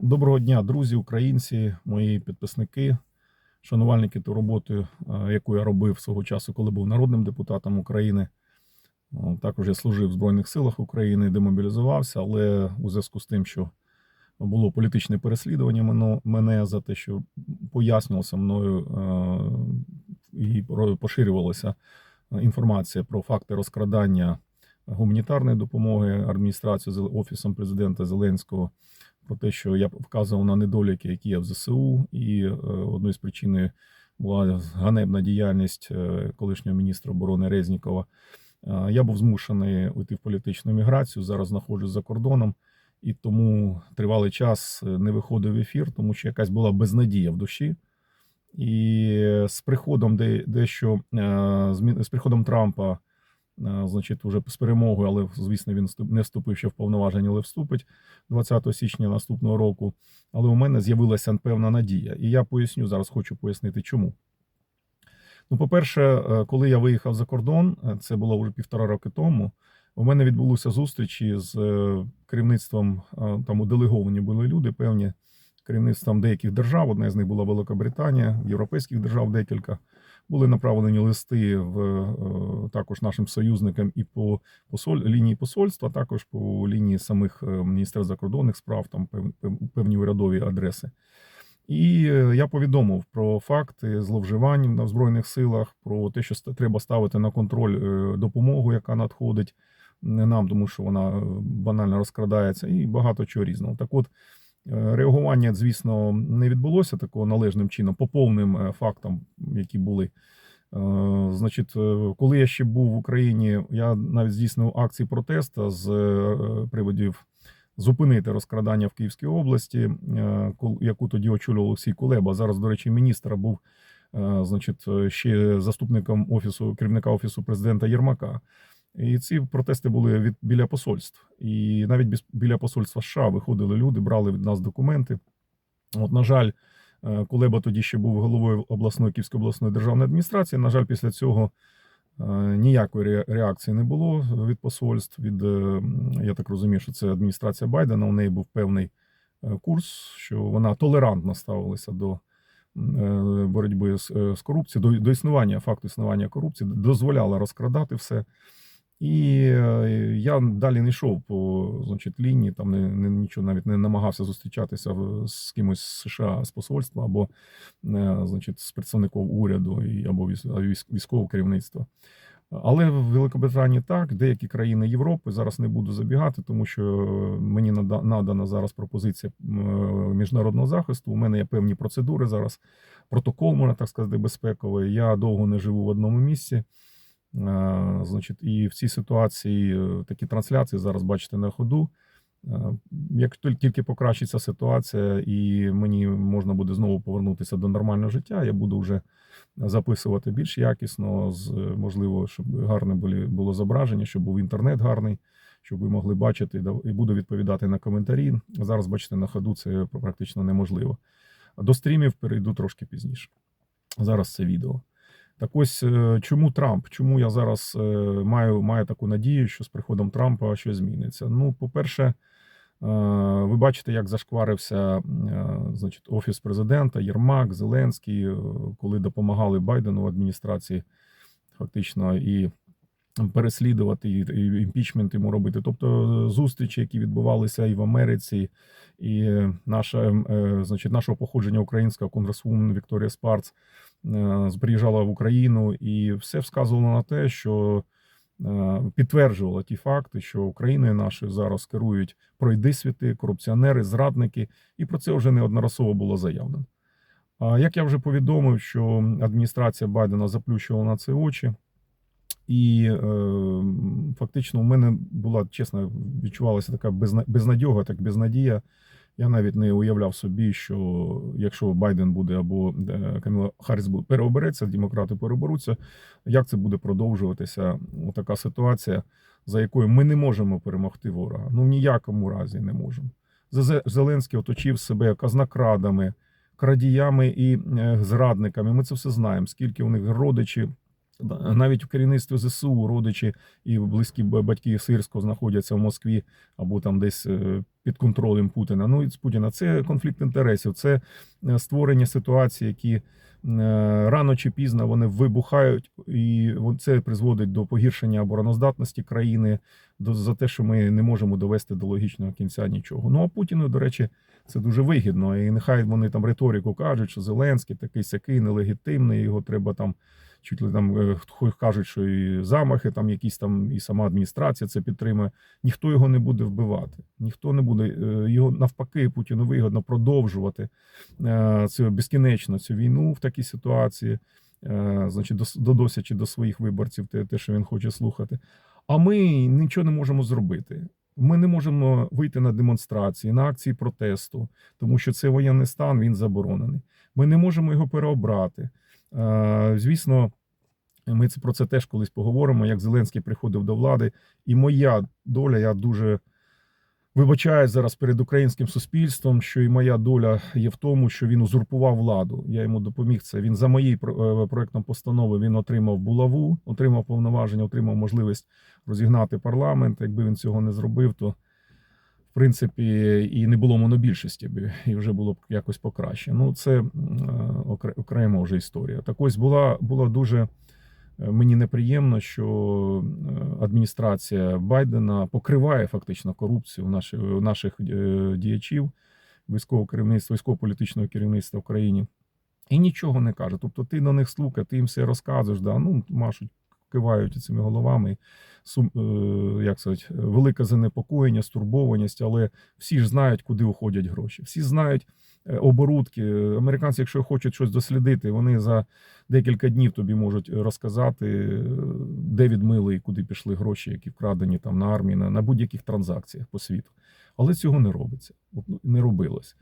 Доброго дня, друзі, українці, мої підписники, шанувальники ту роботи, е, яку я робив свого часу, коли був народним депутатом України. Також я служив в Збройних силах України, демобілізувався, але у зв'язку з тим, що було політичне переслідування мене за те, що пояснювалося мною е, і поширювалася інформація про факти розкрадання гуманітарної допомоги адміністрацією Зел- Офісом президента Зеленського про те, що я вказував на недоліки, які є в ЗСУ, і е, одною з причин була ганебна діяльність е, колишнього міністра оборони Резнікова. Е, Я був змушений уйти в політичну міграцію. Зараз знаходжусь за кордоном, і тому тривалий час не виходив в ефір, тому що якась була безнадія в душі. І з приходом де, дещо з приходом Трампа, значить, уже з перемогою, але звісно, він не вступив ще в повноваження, але вступить 20 січня наступного року. Але у мене з'явилася певна надія. І я поясню зараз, хочу пояснити, чому. Ну, по-перше, е, коли я виїхав за кордон, е, це було вже півтора роки тому. У мене відбулися зустрічі з е, керівництвом. е, Там делеговані були люди, певні керівництвом деяких держав. Одна з них була Великобританія, європейських держав декілька. Були направлені листи в е, також нашим союзникам і по посоль лінії посольства, також по лінії самих е, міністерств закордонних справ, там пев- пев- певні урядові адреси. І е, я повідомив про факти зловживань на збройних силах, про те, що треба ставити на контроль допомогу, яка надходить не нам, тому що вона банально розкрадається, і багато чого різного. Так от. Реагування, звісно, не відбулося такого належним чином по повним е, фактам, які були. Е, Значить, е, коли я ще був в Україні, я навіть здійснив акції протесту з приводів зупинити розкрадання в Київській області, яку тоді очолював Олексій Кулеба. Зараз, до речі, міністр був значить, ще заступником офісу керівника офісу президента Єрмака. І ці протести були від біля посольств. І навіть біля посольства США виходили люди, брали від нас документи. От, на жаль, е, Кулеба тоді ще був головою обласної Київської обласної державної адміністрації. На жаль, після цього е, ніякої реакції не було від посольств. Від е, я так розумію, що це адміністрація Байдена. У неї був певний курс, що вона толерантно ставилася до боротьби з, з корупцією, до, до існування факту існування корупції, дозволяла розкрадати все. І е, я далі не йшов по значить, лінії, там не, не нічого навіть не намагався зустрічатися з кимось з США з посольства або е, значить, з представником уряду або військ- військ- військового керівництва. Але в Великобританії так, деякі країни Європи зараз не буду забігати, тому що мені надана зараз пропозиція міжнародного захисту. У мене є певні процедури зараз, протокол, можна так сказати, безпековий. Я довго не живу в одному місці. Е, Значить, і в цій ситуації е, такі трансляції зараз бачите на ходу. Е, Як тільки- покращиться ситуація, і мені можна буде знову повернутися до нормального життя, я буду вже записувати більш якісно, з можливо, щоб гарне було зображення, щоб був інтернет гарний, щоб ви могли бачити, і буду відповідати на коментарі. Зараз, бачите, на ходу це практично неможливо. До стрімів перейду трошки пізніше. Зараз це відео. Так ось е, чому Трамп? Чому я зараз е, маю, маю таку надію, що з приходом Трампа щось зміниться? Ну, по-перше, е, ви бачите, як зашкварився значить, офіс президента, Єрмак, Зеленський, коли допомагали Байдену в адміністрації, фактично, і переслідувати і, імпічмент йому робити. Тобто е, зустрічі, які відбувалися і в Америці, і наша, е, значить, нашого походження українська конгресвумен Вікторія Спарц е, приїжджала в Україну, і все вказувало на те, що підтверджувало ті факти, що Україною нашою зараз керують пройдисвіти, корупціонери, зрадники, і про це вже неодноразово було заявлено. А як я вже повідомив, що адміністрація Байдена заплющувала на це очі, і е, фактично у мене була чесно, відчувалася така безна- безнадьога, так безнадія. Я навіть не уявляв собі, що якщо Байден буде або е, Каміла Харріс переобереться, демократи переберуться, як це буде продовжуватися? Така ситуація, за якою ми не можемо перемогти ворога. Ну в ніякому разі не можемо. Зеленський оточив себе казнокрадами, крадіями і е, зрадниками. Ми це все знаємо. Скільки у них родичі Да, Навіть в керівництві ЗСУ родичі і близькі батьки Сирського знаходяться в Москві або там десь е, під контролем Путіна. Ну і з Путіна це конфлікт інтересів, це е, створення ситуації, які е, рано чи пізно вони вибухають, і це призводить до погіршення обороноздатності країни, до за те, що ми не можемо довести до логічного кінця нічого. Ну а Путіну, до речі, це дуже вигідно. І нехай вони там риторику кажуть, що Зеленський такий сякий нелегітимний, його треба там. Чуть ли там е, кажуть, що і замахи, там якісь там, і сама адміністрація це підтримує. Ніхто його не буде вбивати. Ніхто не буде е, його навпаки, Путіну вигідно продовжувати е, цю безкінечно цю війну в такій ситуації, значить, дос- доносячи до своїх виборців те, те, що він хоче слухати. А ми нічого не можемо зробити. Ми не можемо вийти на демонстрації, на акції протесту, тому що це воєнний стан, він заборонений. Ми не можемо його переобрати. Е, Звісно, ми про це теж колись поговоримо, як Зеленський приходив до влади. І моя доля, я дуже вибачаю зараз перед українським суспільством, що і моя доля є в тому, що він узурпував владу. Я йому допоміг це. Він за про- е, проектом постанови він отримав булаву, отримав повноваження, отримав можливість розігнати парламент. Якби він цього не зробив, то в принципі і не було монобільшості, і вже було б якось покраще. Ну це окрема вже історія. Так ось була була дуже. Е, Мені неприємно, що е, адміністрація Байдена покриває фактично корупцію наших, наших е, діячів військового керівництва, військово-політичного керівництва в країні і нічого не каже. Тобто ти на них слухай, ти їм все розказуєш, да, ну машуть, кивають цими головами. Сум, як сказати, велике занепокоєння, стурбованість, але всі ж знають, куди уходять гроші. Всі знають оборудки. Американці, якщо хочуть щось дослідити, вони за декілька днів тобі можуть розказати, е, де відмили і куди пішли гроші, які вкрадені там на армії, на, на будь-яких транзакціях по світу. Але цього не робиться, ну, не робилось.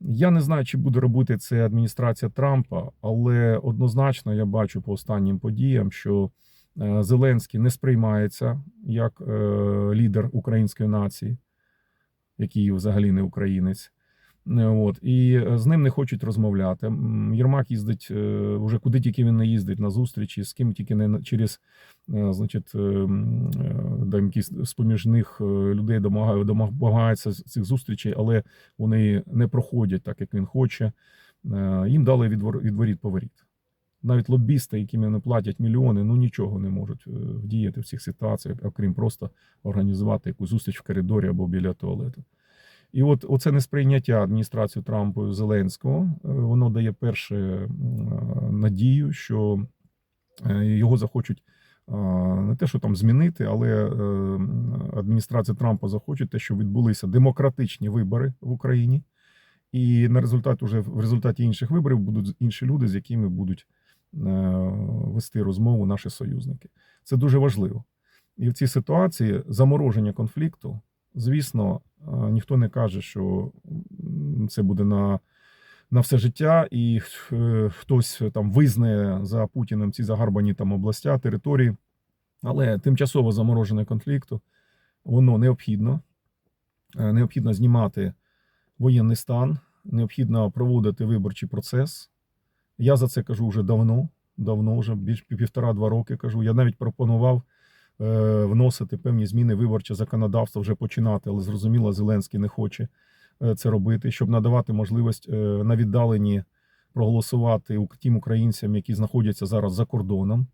Я не знаю, чи буде робити це адміністрація Трампа, але однозначно я бачу по останнім подіям, що е, Зеленський не сприймається як е, лідер української нації, який взагалі не українець. Е, От і е, з ним не хочуть розмовляти. Єрмак їздить е, вже куди тільки він не їздить на зустрічі, з ким тільки не через, значить, якісь з поміж них людей домагає- домагаються цих зустрічей, але вони не проходять так, як він хоче. Їм дали відвор- відворіт поворіт. Навіть лобісти, яким не платять мільйони, ну нічого не можуть вдіяти в цих ситуаціях, окрім просто організувати якусь зустріч в коридорі або біля туалету. І от оце несприйняття адміністрацією Трампою Зеленського, е, воно дає перше надію, що е, його захочуть е, не те, що там змінити, але е, адміністрація Трампа захоче те, що відбулися демократичні вибори в Україні, і на результат уже в результаті інших виборів будуть інші люди, з якими будуть е, вести розмову наші союзники. Це дуже важливо. І в цій ситуації замороження конфлікту, звісно, е, ніхто не каже, що це буде на, на все життя, і е, хтось там визнає за Путіним ці загарбані там областя, території. Але тимчасово замороження конфлікту воно необхідно. Е, Необхідно знімати воєнний стан, необхідно проводити виборчий процес. Я за це кажу вже давно, давно, вже більш півтора-два роки кажу. Я навіть пропонував вносити певні зміни виборче законодавство, вже починати, але зрозуміло, Зеленський не хоче е, це робити, щоб надавати можливість е, на віддаленні проголосувати тим українцям, які знаходяться зараз за кордоном.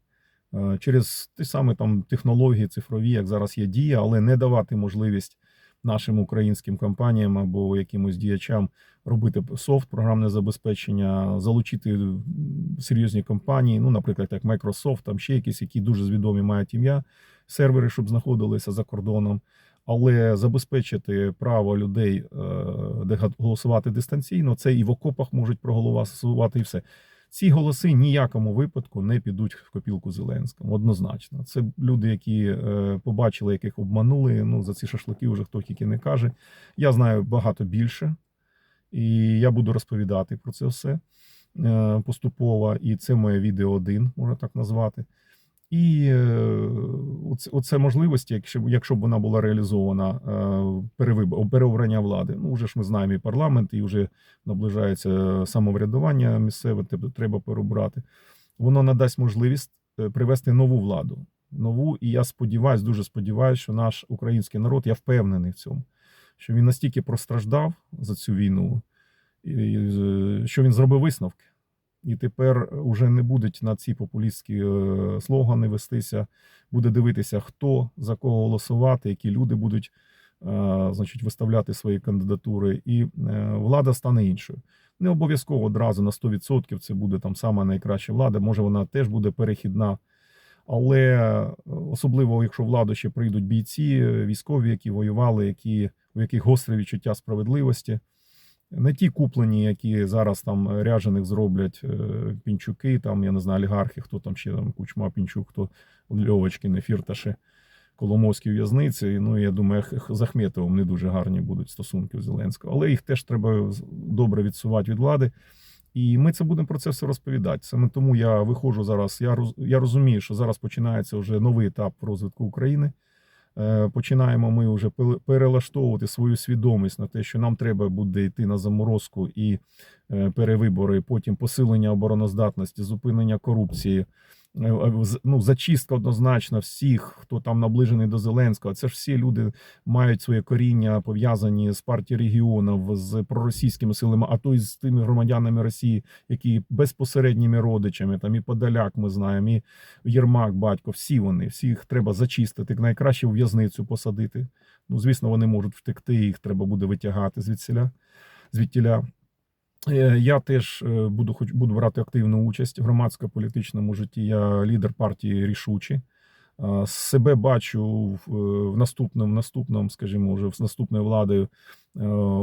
е, Через ті самі там технології цифрові, як зараз є дія, але не давати можливість нашим українським компаніям або якимось діячам робити софт, програмне забезпечення, залучити серйозні компанії, ну, наприклад, як Microsoft, там ще якісь, які дуже звідомі мають ім'я, сервери, щоб знаходилися за кордоном. Але забезпечити право людей е, голосувати дистанційно, це і в окопах можуть проголосувати, і все. Ці голоси ніякому випадку не підуть в копілку Зеленському. Однозначно, це люди, які е, побачили, яких обманули. Ну за ці шашлики вже хто тільки не каже. Я знаю багато більше, і я буду розповідати про це все е, поступово. І це моє відео один, можна так назвати. І е, оце, можливості, якщо, б- якщо б вона була реалізована е, переобрання влади. Ну вже ж ми знаємо і парламент, і вже наближається самоврядування місцеве, тобто треба перебрати. Воно надасть можливість е, привести нову владу. Нову, і я сподіваюся, дуже сподіваюся, що наш український народ, я впевнений в цьому, що він настільки простраждав за цю війну, що він зробив висновки. І тепер уже не будуть на ці популістські е, слогани вестися, буде дивитися, хто за кого голосувати, які люди будуть е, значить, виставляти свої кандидатури, і е, влада стане іншою. Не обов'язково одразу на 100% це буде там сама найкраща влада. Може, вона теж буде перехідна. Але е, особливо, якщо владу ще прийдуть бійці, е, військові, які воювали, які, у яких гостре відчуття справедливості, не ті куплені, які зараз там ряжених зроблять е, пінчуки, там я не знаю, олігархи, хто там ще там Кучма, Пінчук, хто Льовочкини, Фірташи, Коломовські в'язниці. Ну я думаю, з Ахметовим не дуже гарні будуть стосунки у Зеленського, але їх теж треба добре відсувати від влади. І ми це будемо про це все розповідати. Саме тому я виходжу зараз. Я я розумію, що зараз починається вже новий етап розвитку України. Е, Починаємо ми вже перелаштовувати свою свідомість на те, що нам треба буде йти на заморозку і е, перевибори, потім посилення обороноздатності, зупинення корупції. Е, е, Ну, зачистка однозначно всіх, хто там наближений до Зеленського. Це ж всі люди мають своє коріння пов'язані з партією регіонів, з проросійськими силами, а то й з тими громадянами Росії, які безпосередніми родичами, там і Подоляк, ми знаємо, і Єрмак, батько, всі вони, всіх треба зачистити, найкраще у в'язницю посадити. Ну, звісно, вони можуть втекти, їх треба буде витягати звідсіля, звідтіля. Е, Я теж е, буду хоч буду брати активну участь в громадсько-політичному житті. Я лідер партії рішучі. Себе бачу в, е, в наступному, наступному, скажімо, вже з наступною владою е,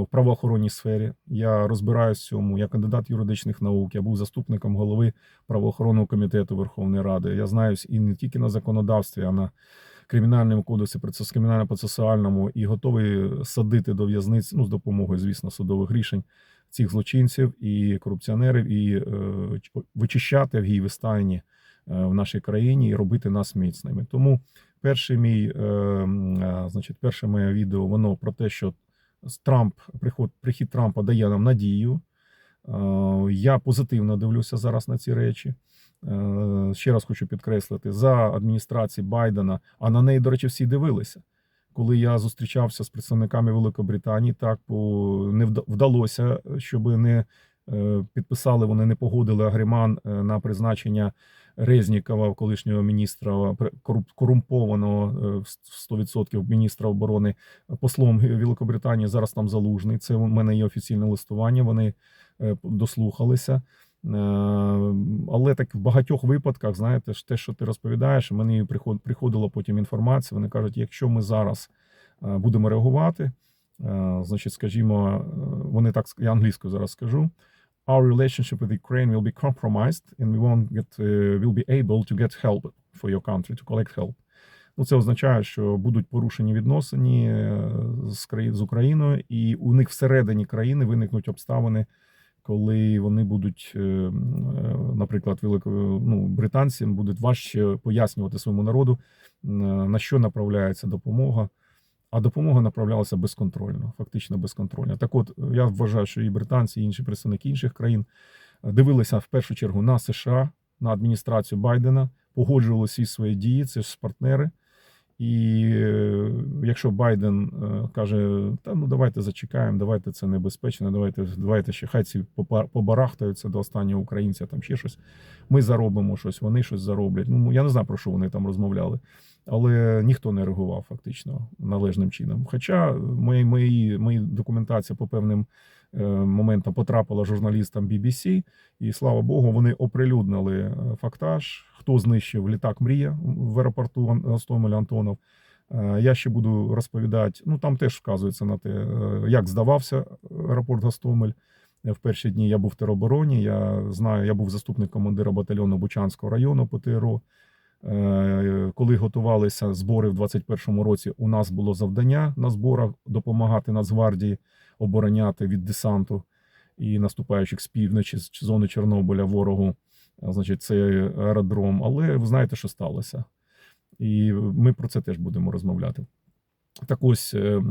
в правоохоронній сфері. Я розбираюсь в цьому. Я кандидат юридичних наук. Я був заступником голови правоохоронного комітету Верховної Ради. Я знаюсь і не тільки на законодавстві, а на кримінальному кодексі, процес кримінально-процесуальному і готовий садити до в'язниць, ну з допомогою, звісно, судових рішень цих злочинців і корупціонерів, і е, вичищати в стайні е, в нашій країні і робити нас міцними. Тому перший мій, е, е, значить, перше моє відео воно про те, що Трамп приход, прихід Трампа дає нам надію. Е, Я позитивно дивлюся зараз на ці речі. Ще раз хочу підкреслити за адміністрації Байдена, а на неї, до речі, всі дивилися. Коли я зустрічався з представниками Великобританії, так по не вда- вдалося, щоб не е, підписали, вони не погодили агреман е, на призначення Резнікова, колишнього міністра корумпованого е, в 100% міністра оборони послом Великобританії. Зараз там залужний. Це у мене є офіційне листування. Вони е, дослухалися. Е, Але так в багатьох випадках, знаєте, те, що ти розповідаєш, мені приход- приходила потім інформація. Вони кажуть, якщо ми зараз е, будемо реагувати, е, значить, скажімо, вони так я англійською зараз скажу. Our relationship with Ukraine will be compromised, and we won't get will be able to get help for your country to collect help. Ну, це означає, що будуть порушені відносини з з Україною, і у них всередині країни виникнуть обставини, коли вони будуть, е, е, наприклад, велико, ну, британцям будуть важче пояснювати своєму народу, на що направляється допомога. А допомога направлялася безконтрольно, фактично безконтрольно. Так от я вважаю, що і британці, і інші представники інших країн е, дивилися в першу чергу на США, на адміністрацію Байдена, погоджували всі свої дії, це ж партнери. І е, якщо Байден е, каже, та ну давайте зачекаємо, давайте це небезпечно, давайте, давайте ще хай ці побарахтаються до останнього українця, там ще щось. Ми заробимо щось, вони щось зароблять. Ну я не знаю про що вони там розмовляли, але ніхто не реагував фактично належним чином. Хоча мої, мої, мої документація по певним е, моментам потрапила журналістам BBC, і слава Богу, вони оприлюднили е, фактаж, хто знищив літак Мрія в аеропорту Гостомель Антонов. Е, Я ще буду розповідати. Ну там теж вказується на те, як здавався аеропорт Гостомель. В перші дні я був в теробороні. Я знаю, я був заступник командира батальйону Бучанського району по ТРО. Коли готувалися збори в 21-му році, у нас було завдання на зборах допомагати Нацгвардії обороняти від десанту і наступаючих з півночі з зони Чорнобиля ворогу. Значить, це аеродром. Але ви знаєте, що сталося. І ми про це теж будемо розмовляти. Так ось е, е,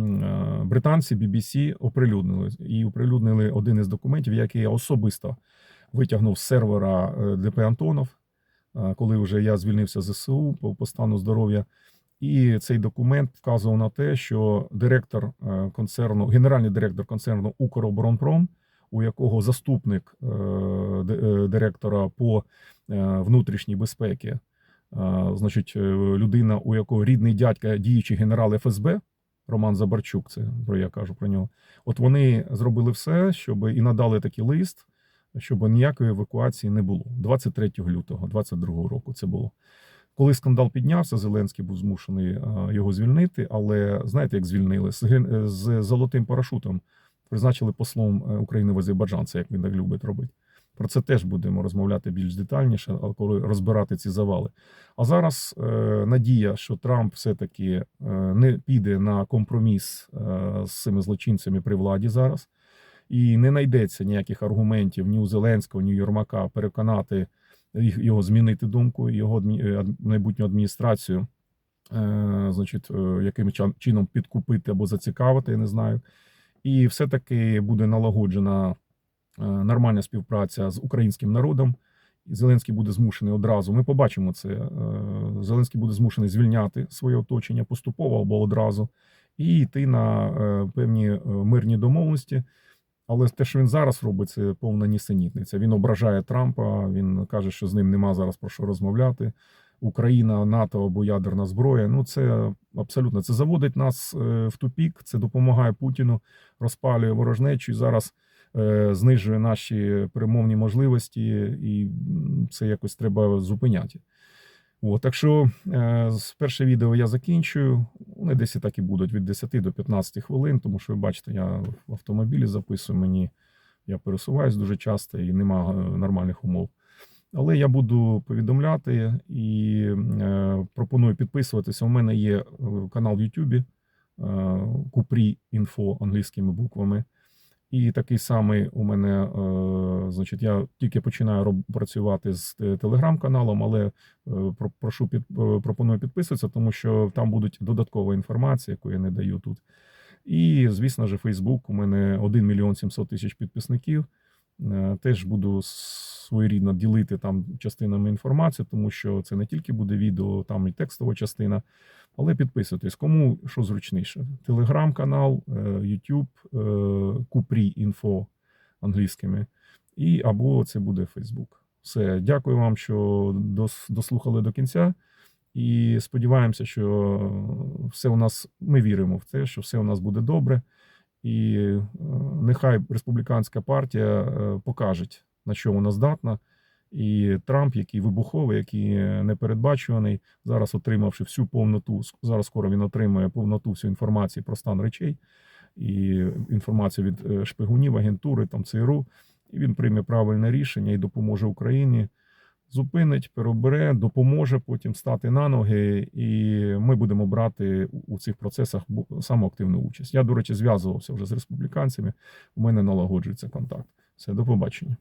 британці BBC оприлюднили і оприлюднили один із документів, який я особисто витягнув з сервера е, ДП Антонов. коли вже я звільнився з ЗСУ по стану здоров'я. І цей документ вказував на те, що директор е, концерну, генеральний директор концерну Укроборонпром, у якого заступник е, е, директора по внутрішній безпеці, значить, людина, у якого рідний дядька, діючий генерал ФСБ, Роман Забарчук, це про я кажу про нього. От вони зробили все, щоб і надали такий лист, щоб ніякої евакуації не було. 23 лютого 22 року це було. Коли скандал піднявся, Зеленський був змушений е, його звільнити. Але знаєте, як звільнили з, золотим парашутом призначили послом е, України в Азербайджан, це як він так любить робити. Про це теж будемо розмовляти більш детальніше, коли розбирати ці завали. А зараз е, надія, що Трамп все-таки не піде на компроміс з цими злочинцями при владі зараз, і не знайдеться ніяких аргументів ні у Зеленського, ні у Єрмака переконати його змінити думку, його е, майбутню адміністрацію, е, значить, е, яким чином підкупити або зацікавити, я не знаю. І все-таки буде налагоджена нормальна співпраця з українським народом. Зеленський буде змушений одразу. Ми побачимо це. Зеленський буде змушений звільняти своє оточення поступово або одразу, і йти на певні мирні домовленості. Але те, що він зараз робить, це повна нісенітниця. Він ображає Трампа. Він каже, що з ним нема зараз про що розмовляти. Україна, НАТО або ядерна зброя. Ну це абсолютно це заводить нас е, в тупік. Це допомагає Путіну, розпалює ворожнечу і зараз е, знижує наші перемовні можливості, і це якось треба зупиняти. От, так що е, перше відео я закінчую. Вони десь і так і будуть від 10 до 15 хвилин, тому що ви бачите, я в автомобілі записую мені. Я пересуваюсь дуже часто і нема е, нормальних умов. Але я буду повідомляти і е, пропоную підписуватися. У мене є е, канал в Ютубі е, Купрі інфо англійськими буквами. І такий самий у мене, е, значить, я тільки починаю працювати з е, телеграм-каналом, але е, про- прошу під, пропоную підписуватися, тому що там будуть додаткова інформація, яку я не даю тут. І, звісно ж, Фейсбук. У мене 1 мільйон 700 тисяч підписників. Теж буду своєрідно ділити там частинами інформації, тому що це не тільки буде відео, там і текстова частина. Але підписуйтесь, кому що зручніше. Телеграм-канал, е, YouTube, е, Купрі інфо англійськими, і або це буде Фейсбук. Все, дякую вам, що дослухали до кінця. І сподіваємося, що все у нас, ми віримо в те, що все у нас буде добре. І е, нехай республіканська партія е, покаже, на що вона здатна. І Трамп, який вибуховий, який непередбачуваний, зараз отримавши всю повноту, зараз скоро він отримує повноту всю інформації про стан речей і інформацію від е, шпигунів, агентури, там ЦРУ, і він прийме правильне рішення і допоможе Україні. Зупинить, перебере, допоможе потім стати на ноги, і ми будемо брати у- цих процесах саму активну участь. Я, до речі, зв'язувався вже з республіканцями. У мене налагоджується контакт. Все, до побачення.